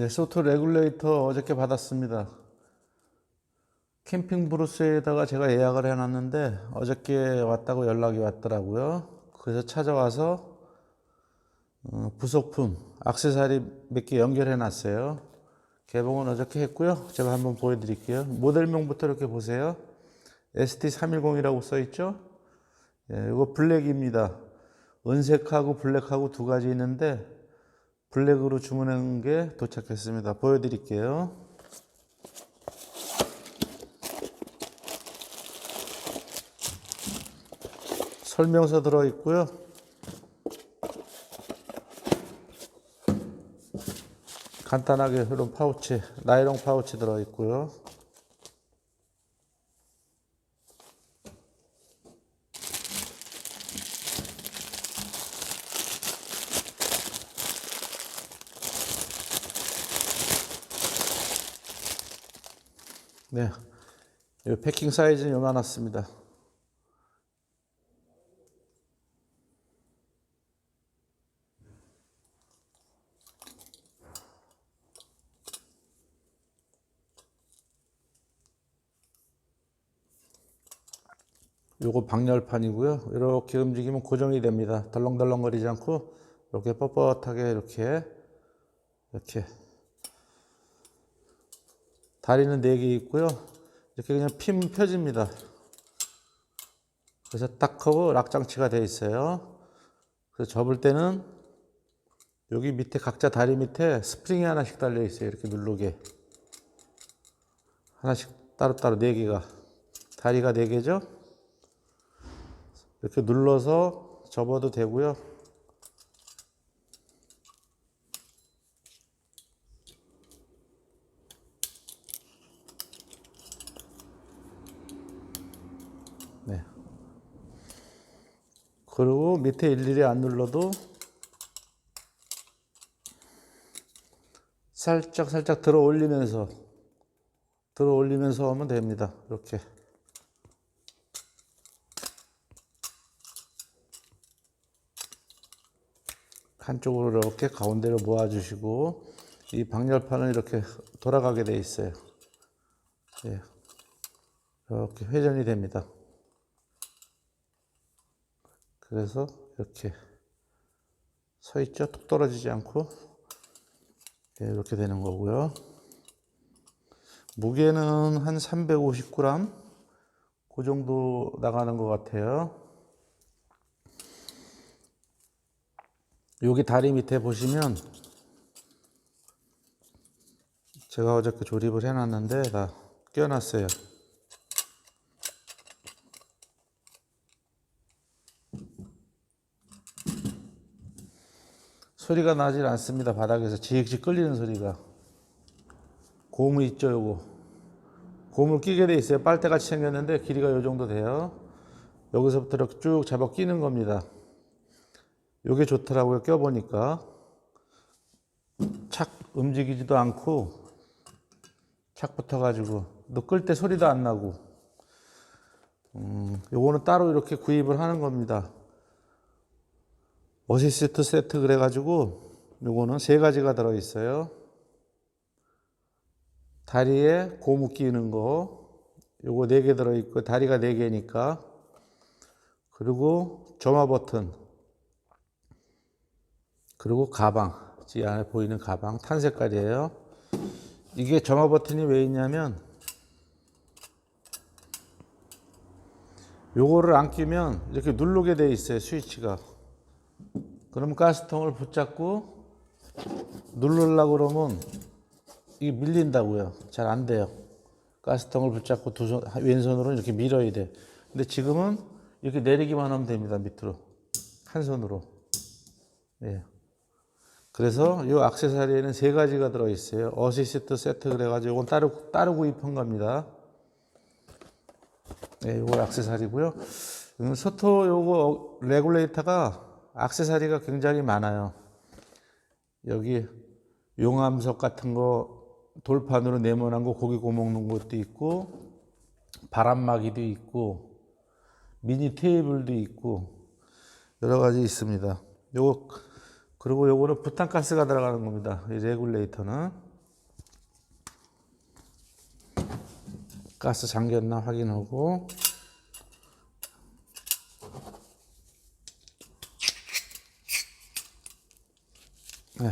네, 소토 레귤레이터 어저께 받았습니다. 캠핑 브루스에다가 제가 예약을 해놨는데 어저께 왔다고 연락이 왔더라고요. 그래서 찾아와서 어, 부속품, 악세사리 몇 개 연결해 놨어요. 개봉은 어저께 했고요. 제가 한번 보여드릴게요. 모델명부터 이렇게 보세요. ST310이라고 써있죠? 예, 이거 블랙입니다. 은색하고 블랙하고 두 가지 있는데 블랙으로 주문한 게 도착했습니다. 보여드릴게요. 설명서 들어 있고요. 간단하게 이런 파우치, 나이롱 파우치 들어 있고요. 네, 이 패킹 사이즈는 요만했습니다. 요거 방열판이고요. 이렇게 움직이면 고정이 됩니다. 덜렁덜렁거리지 않고 이렇게 뻣뻣하게 이렇게 이렇게 다리는 4개 있고요. 이렇게 그냥 핀 펴집니다. 그래서 딱 하고 락장치가 되어 있어요. 그래서 접을 때는 여기 밑에 각자 다리 밑에 스프링이 하나씩 달려 있어요. 이렇게 누르게. 하나씩 따로따로 4개가. 다리가 4개죠? 이렇게 눌러서 접어도 되고요. 네. 그리고 밑에 일일이 안 눌러도 살짝 살짝 들어 올리면서 들어 올리면서 하면 됩니다. 이렇게. 한쪽으로 이렇게 가운데로 모아주시고 이 방열판은 이렇게 돌아가게 돼 있어요. 예. 이렇게 회전이 됩니다. 그래서 이렇게 서 있죠. 툭 떨어지지 않고 예, 이렇게 되는 거고요. 무게는 한 350g 그 정도 나가는 것 같아요. 여기 다리 밑에 보시면 제가 어저께 조립을 해놨는데 다 껴놨어요. 소리가 나질 않습니다. 바닥에서 지익지 끌리는 소리가. 고무 있죠, 요거. 고무를 끼게 돼 있어요. 빨대같이 생겼는데 길이가 요 정도 돼요. 여기서부터 이렇게 쭉 잡아 끼는 겁니다. 요게 좋더라고요. 껴보니까. 착 움직이지도 않고 착 붙어가지고 너 끌 때 소리도 안 나고 음, 요거는 따로 이렇게 구입을 하는 겁니다. 어시스트 세트 그래가지고 요거는 세 가지가 들어있어요. 다리에 고무 끼는 거 요거 네 개 들어있고 다리가 네 개니까 그리고 점화 버튼 그리고 가방, 이 안에 보이는 가방, 탄 색깔이에요. 이게 점화 버튼이 왜 있냐면, 요거를 안 끼면 이렇게 누르게 돼 있어요, 스위치가. 그럼 가스통을 붙잡고 누르려고 그러면 이게 밀린다고요. 잘 안 돼요. 가스통을 붙잡고 두 손, 왼손으로 이렇게 밀어야 돼. 근데 지금은 이렇게 내리기만 하면 됩니다, 밑으로. 한 손으로. 예. 그래서 이 액세서리에는 세 가지가 들어있어요. 어시스트 세트 그래가지고 이건 따로, 따로 구입한 겁니다. 네, 이거 액세서리고요. 음, 소토 요거 레귤레이터가 악세사리가 굉장히 많아요. 여기 용암석 같은 거 돌판으로 네모난 거 고기 구워 먹는 것도 있고 바람막이도 있고 미니 테이블도 있고 여러 가지 있습니다. 요거 그리고 요거는 부탄가스가 들어가는 겁니다. 이 레귤레이터는 가스 잠겼나 확인하고 네.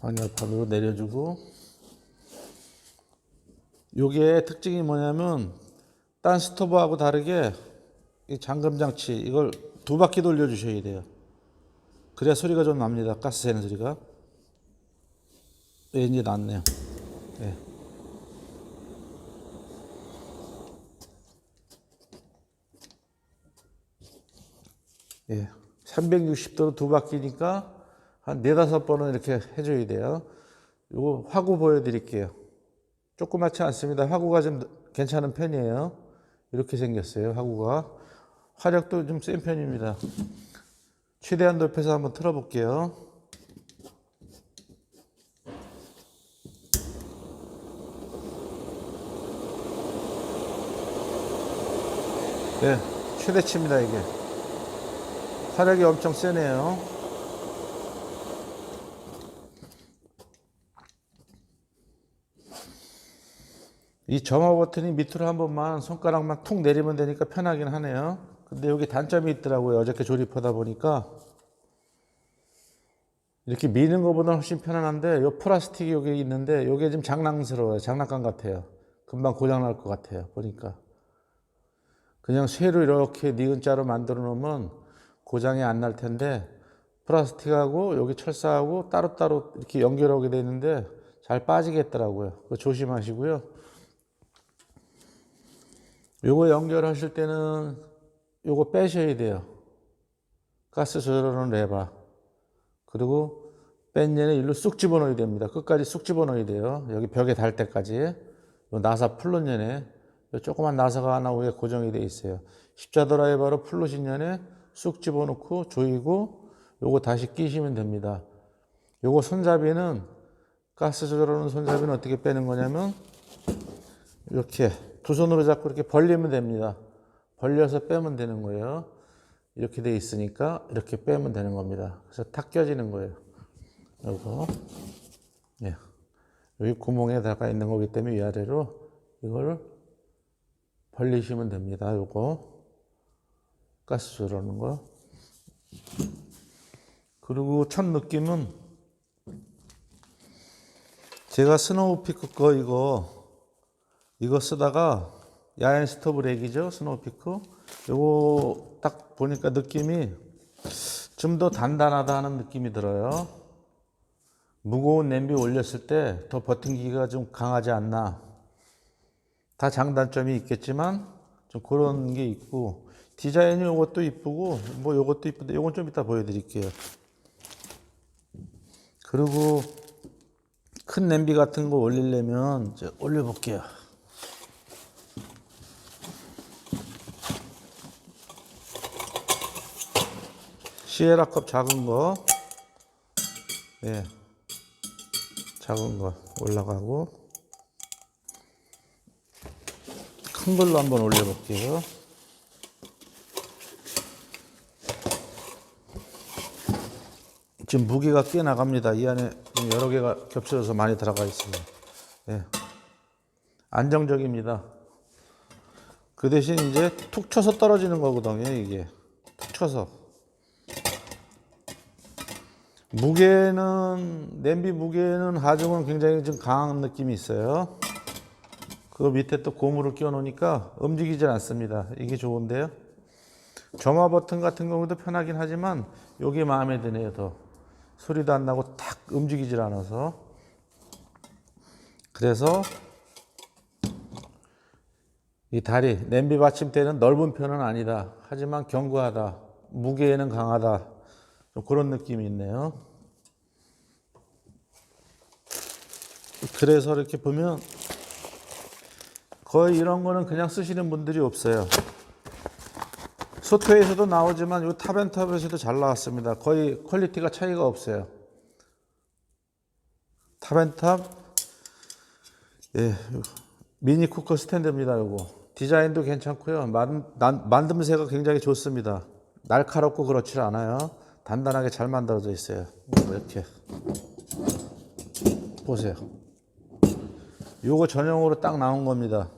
방열판으로 내려주고 요게 특징이 뭐냐면 딴 스토브하고 다르게 이 잠금 장치 이걸 두 바퀴 돌려 주셔야 돼요. 그래야 소리가 좀 납니다. 가스 새는 소리가. 예, 이제 났네요. 예. 예. 360도로 두 바퀴니까 한 네다섯 번은 이렇게 해줘야 돼요. 요거 화구 보여드릴게요. 조그맣지 않습니다. 화구가 좀 괜찮은 편이에요. 이렇게 생겼어요. 화구가. 화력도 좀 센 편입니다. 최대한 높여서 한번 틀어볼게요. 네, 최대치입니다, 이게. 화력이 엄청 세네요. 이 점화 버튼이 밑으로 한 번만 손가락만 툭 내리면 되니까 편하긴 하네요. 근데 여기 단점이 있더라고요. 어저께 조립하다 보니까 이렇게 미는 것보다 훨씬 편안한데 요 플라스틱이 여기 있는데 요게 좀 장난스러워요. 장난감 같아요. 금방 고장 날 것 같아요. 보니까 그냥 쇠로 이렇게 니은자로 만들어 놓으면 고장이 안 날 텐데 플라스틱하고 여기 철사하고 따로따로 이렇게 연결하게 돼 있는데 잘 빠지겠더라고요. 조심하시고요. 요거 연결하실 때는 요거 빼셔야 돼요. 가스 조절하는 레바. 그리고 뺀 얘는 일로 쑥 집어넣어야 됩니다. 끝까지 쑥 집어넣어야 돼요. 여기 벽에 달 때까지. 요 나사 플롯 요 조그만 나사가 하나 위에 고정이 돼 있어요. 십자 드라이버로 플롯인 년에 쑥 집어넣고 조이고 요거 다시 끼시면 됩니다. 요거 손잡이는 가스 조절하는 손잡이는 어떻게 빼는 거냐면 이렇게 두 손으로 잡고 이렇게 벌리면 됩니다. 벌려서 빼면 되는 거예요. 이렇게 돼 있으니까 이렇게 빼면 되는 겁니다. 그래서 탁 껴지는 거예요. 요거. 예. 여기 구멍에다가 있는 거기 때문에 위아래로 이걸 벌리시면 됩니다. 요거. 가스 조르는 거. 그리고 첫 느낌은 제가 스노우 피크 거 이거 이거 쓰다가 야인 스토브 렉이죠? 스노우 피크? 요거 딱 보니까 느낌이 좀 더 단단하다 하는 느낌이 들어요. 무거운 냄비 올렸을 때 더 버팅기가 좀 강하지 않나. 다 장단점이 있겠지만 좀 그런 게 있고 디자인이 요것도 이쁘고 뭐 요것도 이쁜데 요건 좀 이따 보여드릴게요. 그리고 큰 냄비 같은 거 올리려면 이제 올려볼게요. 시에라 컵 작은 거, 예, 작은 거 올라가고 큰 걸로 한번 올려볼게요. 지금 무게가 꽤 나갑니다. 이 안에 여러 개가 겹쳐져서 많이 들어가 있어요. 예. 안정적입니다. 그 대신 이제 툭 쳐서 떨어지는 거거든요, 이게. 툭 쳐서. 무게는, 냄비 무게는 하중은 굉장히 좀 강한 느낌이 있어요. 그 밑에 또 고무를 끼워 놓으니까 움직이질 않습니다. 이게 좋은데요. 점화 버튼 같은 경우도 편하긴 하지만 이게 마음에 드네요, 더. 소리도 안 나고 탁 움직이질 않아서 그래서 이 다리 냄비 받침대는 넓은 편은 아니다 하지만 견고하다 무게에는 강하다 좀 그런 느낌이 있네요 그래서 이렇게 보면 거의 이런 거는 그냥 쓰시는 분들이 없어요 소토에서도 나오지만 이 탑앤탑에서도 잘 나왔습니다. 거의 퀄리티가 차이가 없어요. 탑앤탑 예, 미니 쿠커 스탠드입니다. 요거 디자인도 괜찮고요. 만, 난, 만듦새가 굉장히 좋습니다. 날카롭고 그렇지 않아요. 단단하게 잘 만들어져 있어요. 뭐 이렇게 보세요. 요거 전용으로 딱 나온 겁니다.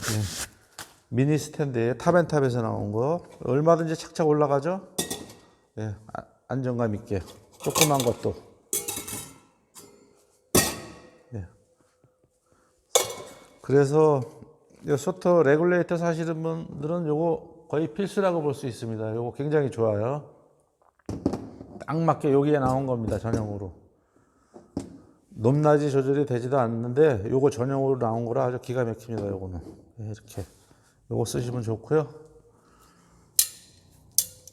예. 미니 스탠드에 탑앤탑에서 나온 거 얼마든지 착착 올라가죠. 예, 아- 안정감 있게 조그만 것도. 예. 그래서 이 소터 레귤레이터 사시는 분들은 요거 거의 필수라고 볼 수 있습니다. 요거 굉장히 좋아요. 딱 맞게 여기에 나온 겁니다. 전용으로. 높낮이 조절이 되지도 않는데 요거 전용으로 나온 거라 아주 기가 막힙니다. 요거는 예, 이렇게 요거 쓰시면 좋고요.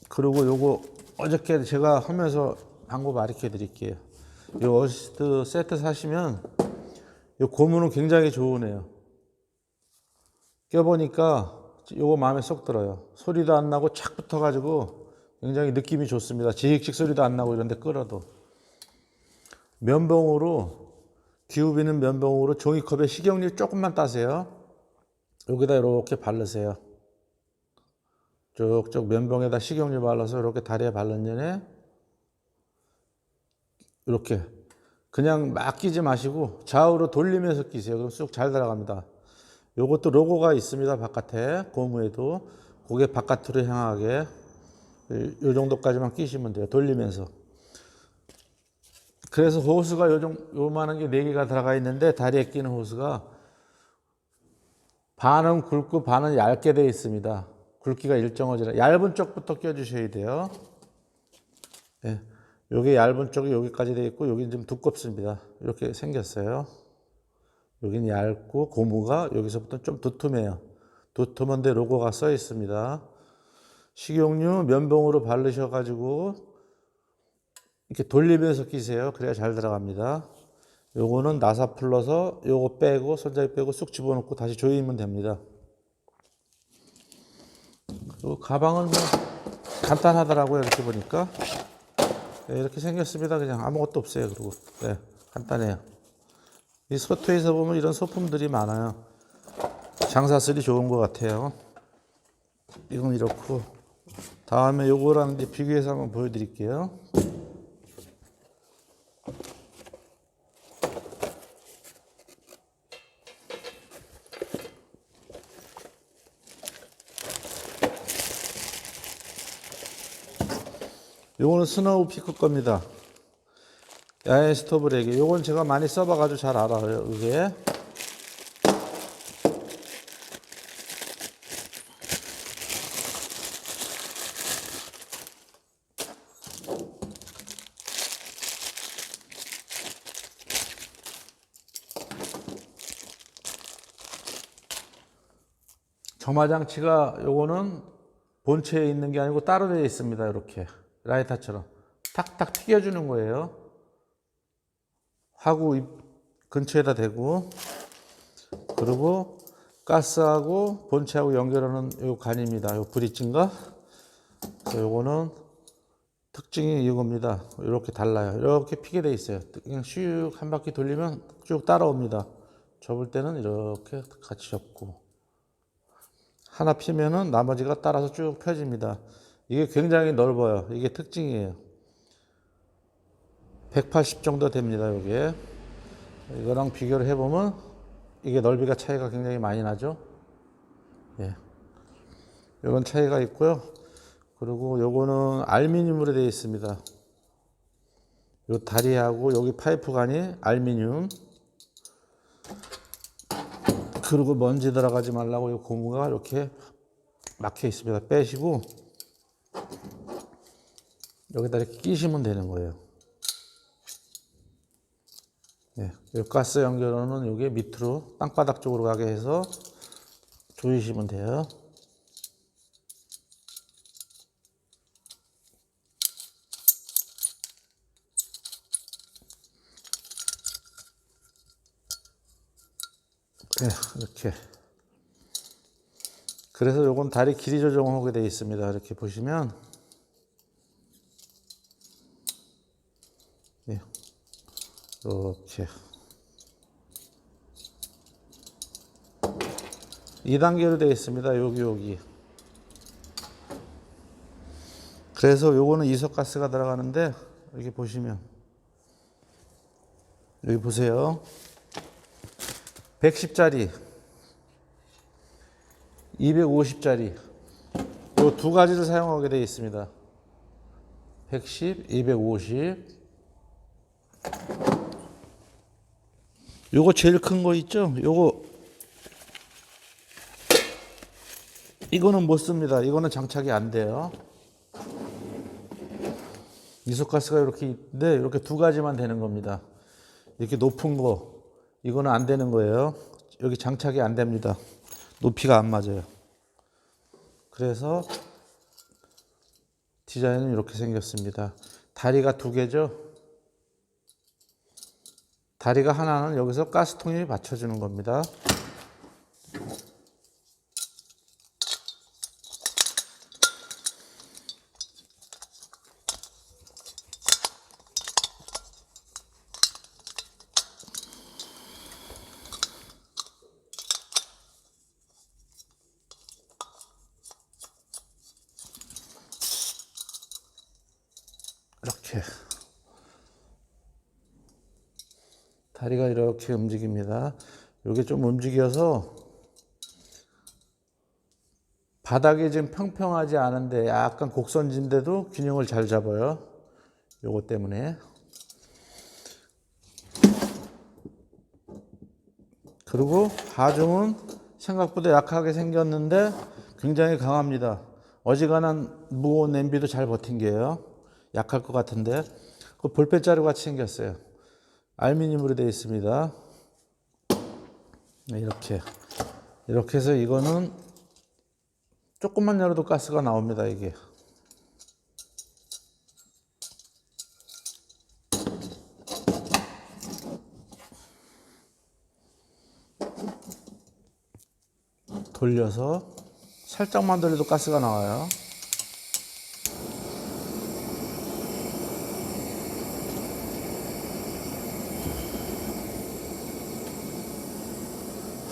그리고 요거 어저께 제가 하면서 방법 가르쳐 드릴게요. 요 어시스트 세트 사시면 요 고무는 굉장히 좋으네요. 껴보니까 요거 마음에 쏙 들어요. 소리도 안 나고 착 붙어가지고 굉장히 느낌이 좋습니다. 지익식 소리도 안 나고 이런데 끌어도. 면봉으로 기우비는 면봉으로 종이컵에 식용유 조금만 따세요. 여기다 이렇게 바르세요. 쭉쭉 면봉에다 식용유 발라서 이렇게 다리에 바른 전에 이렇게 그냥 막 끼지 마시고 좌우로 돌리면서 끼세요. 그럼 쑥 잘 들어갑니다. 요것도 로고가 있습니다. 바깥에 고무에도 고개 바깥으로 향하게 요 정도까지만 끼시면 돼요. 돌리면서. 그래서 호스가 요 정, 요만한 게 네 개가 들어가 있는데 다리에 끼는 호스가 반은 굵고 반은 얇게 되어 있습니다. 굵기가 일정하지 얇은 쪽부터 껴주셔야 돼요. 예. 요게 얇은 쪽이 여기까지 되어 있고 여기는 좀 두껍습니다. 이렇게 생겼어요. 여기는 얇고 고무가 여기서부터 좀 두툼해요. 두툼한데 로고가 써 있습니다. 식용유 면봉으로 바르셔가지고 이렇게 돌리면서 끼세요. 그래야 잘 들어갑니다. 요거는 나사 풀러서 요거 빼고 손잡이 빼고 쑥 집어넣고 다시 조이면 됩니다. 그리고 가방은 뭐 간단하더라고요. 이렇게 보니까 네, 이렇게 생겼습니다. 그냥 아무것도 없어요. 그리고 네, 간단해요. 이 소토에서 보면 이런 소품들이 많아요. 장사슬이 좋은 것 같아요. 이건 이렇고 다음에 요거랑 이제 비교해서 한번 보여드릴게요. 요거는 스노우 피크 겁니다. 야외 스토브레기. 요건 제가 많이 써봐가지고 잘 알아요. 이게. 점화 장치가 요거는 본체에 있는 게 아니고 따로 되어 있습니다. 이렇게 라이터처럼 탁탁 튀겨주는 거예요. 하구 입 근처에다 대고 그리고 가스하고 본체하고 연결하는 요 간입니다. 요 브릿지인가? 요거는 특징이 이겁니다. 이렇게 달라요. 이렇게 피게 돼 있어요. 그냥 슉 한 바퀴 돌리면 쭉 따라옵니다. 접을 때는 이렇게 같이 접고 하나 피면은 나머지가 따라서 쭉 펴집니다. 이게 굉장히 넓어요. 이게 특징이에요. 180 정도 됩니다. 이게 이거랑 비교를 해보면 이게 넓이가 차이가 굉장히 많이 나죠. 예, 이런 차이가 있고요. 그리고 요거는 알미늄으로 되어 있습니다. 요 다리하고 여기 파이프관이 알미늄. 그리고 먼지 들어가지 말라고 이 고무가 이렇게 막혀 있습니다. 빼시고 여기다 이렇게 끼시면 되는 거예요. 네, 이 가스 연결원은 여기 밑으로 땅바닥 쪽으로 가게 해서 조이시면 돼요. 네, 이렇게. 그래서 요건 다리 길이 조정하게 되어 있습니다. 이렇게 보시면 이렇게 2단계로 되어 있습니다. 여기 여기. 그래서 요거는 이석가스가 들어가는데 여기 보시면 여기 보세요. 110짜리, 250짜리. 요 두 가지를 사용하게 되어 있습니다. 110, 250. 요거 제일 큰 거 있죠? 요거 이거는 못 씁니다. 이거는 장착이 안 돼요. 이소가스가 이렇게 있는데 이렇게 두 가지만 되는 겁니다. 이렇게 높은 거 이거는 안 되는 거예요. 여기 장착이 안 됩니다. 높이가 안 맞아요. 그래서 디자인은 이렇게 생겼습니다. 다리가 두 개죠. 다리가 하나는 여기서 가스통이 받쳐주는 겁니다. 이렇게 다리가 이렇게 움직입니다. 이게 좀 움직여서 바닥이 지금 평평하지 않은데 약간 곡선진데도 균형을 잘 잡아요. 요거 때문에. 그리고 하중은 생각보다 약하게 생겼는데 굉장히 강합니다. 어지간한 무거운 냄비도 잘 버틴 게요. 약할 것 같은데 그 볼펜자루 같이 생겼어요. 알루미늄으로 되어 있습니다. 네, 이렇게 이렇게 해서 이거는 조금만 열어도 가스가 나옵니다. 이게 돌려서 살짝만 돌려도 가스가 나와요.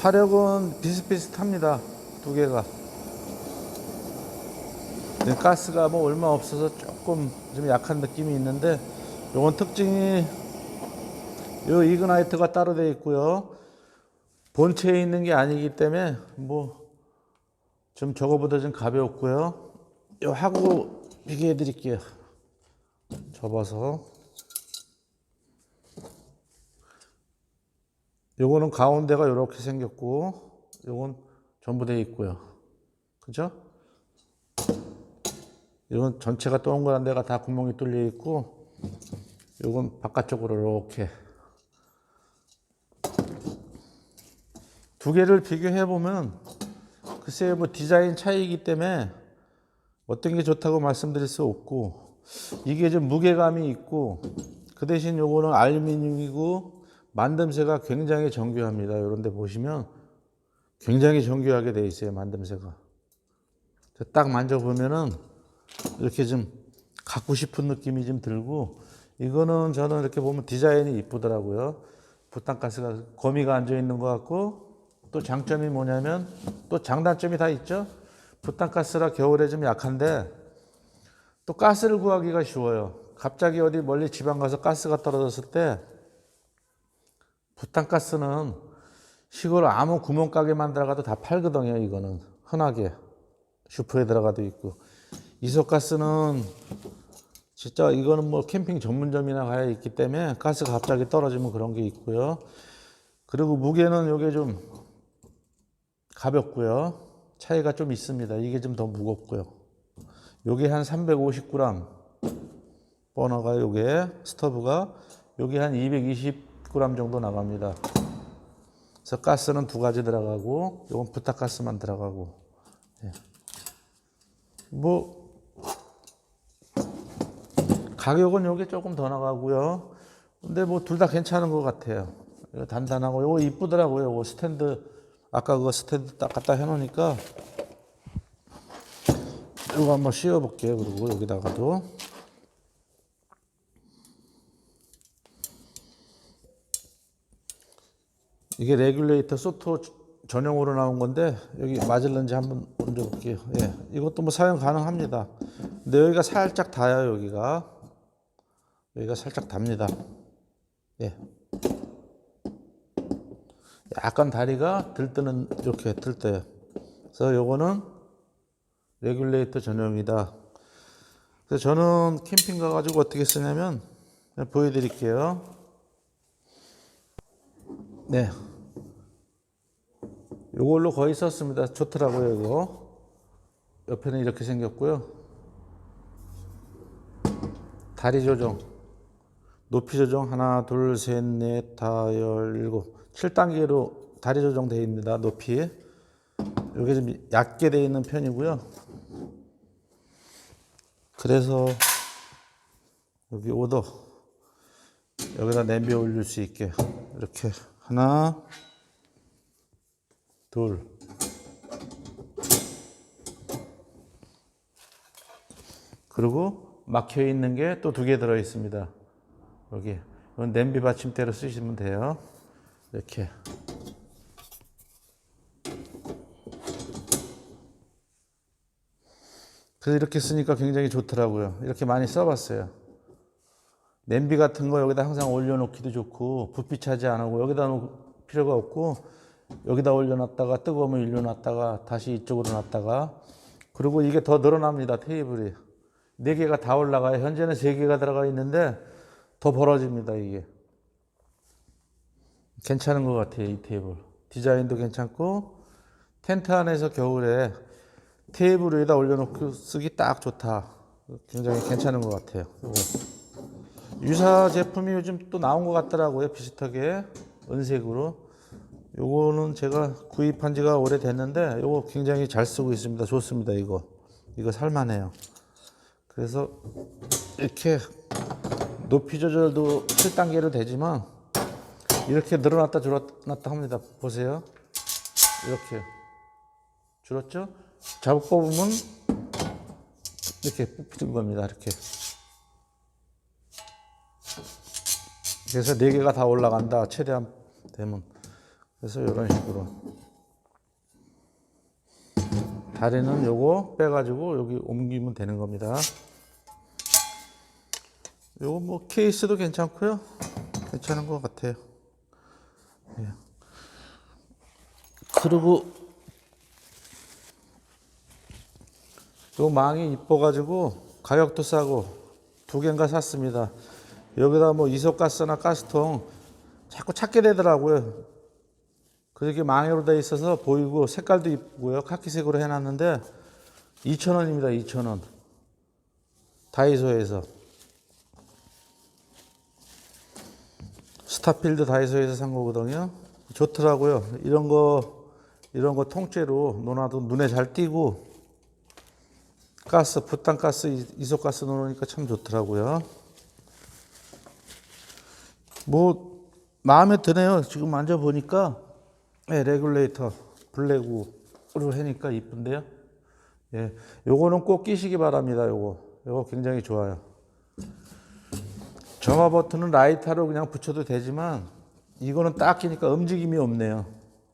화력은 비슷비슷합니다. 두 개가. 네, 가스가 뭐 얼마 없어서 조금 좀 약한 느낌이 있는데 요건 특징이 요 이그나이트가 따로 되어 있고요. 본체에 있는 게 아니기 때문에 뭐 좀 저거보다 좀 가볍고요. 요 하고 비교해 드릴게요. 접어서 요거는 가운데가 이렇게 생겼고 요건 전부 돼 있고요. 그죠? 이건 전체가 동그란 데가 다 구멍이 뚫려 있고 요건 바깥쪽으로 이렇게 두 개를 비교해 보면 글쎄요 뭐 디자인 차이이기 때문에 어떤 게 좋다고 말씀드릴 수 없고 이게 좀 무게감이 있고 그 대신 요거는 알루미늄이고 만듦새가 굉장히 정교합니다. 이런 데 보시면 굉장히 정교하게 돼 있어요. 만듦새가. 딱 만져보면은 이렇게 좀 갖고 싶은 느낌이 좀 들고 이거는 저는 이렇게 보면 디자인이 이쁘더라고요. 부탄가스가 거미가 앉아 있는 것 같고 또 장점이 뭐냐면 또 장단점이 다 있죠. 부탄가스라 겨울에 좀 약한데 또 가스를 구하기가 쉬워요. 갑자기 어디 멀리 지방 가서 가스가 떨어졌을 때 부탄가스는 시골 아무 구멍가게만 들어가도 다 팔거든요. 이거는 흔하게 슈퍼에 들어가도 있고 이소가스는 진짜 이거는 뭐 캠핑 전문점이나 가야 있기 때문에 가스가 갑자기 떨어지면 그런 게 있고요. 그리고 무게는 이게 좀 가볍고요. 차이가 좀 있습니다. 이게 좀 더 무겁고요. 요게 한 350g 버너가 요게 스토브가 요게 한 220g 정도 나갑니다. 그래서 가스는 두 가지 들어가고 요건 부탁가스만 들어가고 예. 뭐 가격은 요게 조금 더 나가고요. 근데 뭐 둘 다 괜찮은 것 같아요. 이거 단단하고 요거 이쁘더라고요. 요거 스탠드 아까 그거 스탠드 딱 갖다 해놓으니까 이거 한번 씌워 볼게요. 그리고 여기다가도 이게 레귤레이터 소토 전용으로 나온 건데 여기 맞을런지 한번 얹어 볼게요. 예, 이것도 뭐 사용 가능합니다. 근데 여기가 살짝 닿아요. 여기가 여기가 살짝 답니다. 예. 약간 다리가 들뜨는 이렇게 들떠요. 그래서 요거는 레귤레이터 전용이다. 그래서 저는 캠핑 가가지고 어떻게 쓰냐면 보여드릴게요. 네. 요걸로 거의 썼습니다. 좋더라고요, 이거. 옆에는 이렇게 생겼고요. 다리 조정. 높이 조정 하나, 둘, 셋, 넷, 다, 열, 일곱. 7단계로 다리 조정되어 있습니다. 높이. 이게 좀 얕게 되어 있는 편이고요. 그래서 여기 오더 여기다 냄비 올릴 수 있게 이렇게 하나 둘 그리고 막혀 있는 게 또 두 개 들어 있습니다. 여기 이건 냄비 받침대로 쓰시면 돼요. 이렇게 그래서 이렇게 쓰니까 굉장히 좋더라고요. 이렇게 많이 써봤어요. 냄비 같은 거 여기다 항상 올려놓기도 좋고 부피 차지 안 하고 여기다 놓을 필요가 없고 여기다 올려놨다가 뜨거우면 일려놨다가 다시 이쪽으로 놨다가. 그리고 이게 더 늘어납니다 테이블이. 네 개가 다 올라가요. 현재는 세 개가 들어가 있는데 더 벌어집니다 이게. 괜찮은 것 같아요 이 테이블. 디자인도 괜찮고. 텐트 안에서 겨울에 테이블 위에다 올려놓고 쓰기 딱 좋다. 굉장히 괜찮은 것 같아요. 유사 제품이 요즘 또 나온 것 같더라고요. 비슷하게. 은색으로. 요거는 제가 구입한 지가 오래됐는데 요거 굉장히 잘 쓰고 있습니다. 좋습니다. 이거. 이거 살만해요. 그래서 이렇게 높이 조절도 7단계로 되지만 이렇게 늘어났다 줄었다 합니다. 보세요. 이렇게 줄었죠? 잡아 뽑으면 이렇게 뽑히는 겁니다. 이렇게. 그래서 네 개가 다 올라간다. 최대한 되면. 그래서 이런 식으로. 다리는 요거 빼가지고 여기 옮기면 되는 겁니다. 요거 뭐 케이스도 괜찮고요. 괜찮은 것 같아요. 예. 그리고 요 망이 이뻐가지고 가격도 싸고 두 개인가 샀습니다. 여기다 뭐 이소가스나 가스통 자꾸 찾게 되더라고요. 그렇게 망으로 돼 있어서 보이고 색깔도 이쁘고요. 카키색으로 해놨는데 2,000원입니다. 2,000원. 다이소에서. 스타필드 다이소에서 산 거거든요. 좋더라고요. 이런 거, 이런 거 통째로 놓아도 눈에 잘 띄고 가스, 부탄가스, 이소가스 놓으니까 참 좋더라고요. 뭐 마음에 드네요. 지금 만져 보니까 네, 레귤레이터 블랙으로 하니까 이쁜데요. 예, 요거는 꼭 끼시기 바랍니다. 요거, 요거 굉장히 좋아요. 점화 버튼은 라이터로 그냥 붙여도 되지만 이거는 딱 끼니까 움직임이 없네요.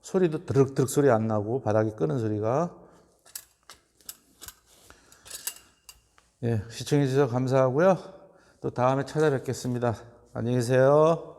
소리도 드륵드륵 소리 안 나고 바닥이 끄는 소리가. 예, 시청해 주셔서 감사하고요. 또 다음에 찾아뵙겠습니다. 안녕히 계세요.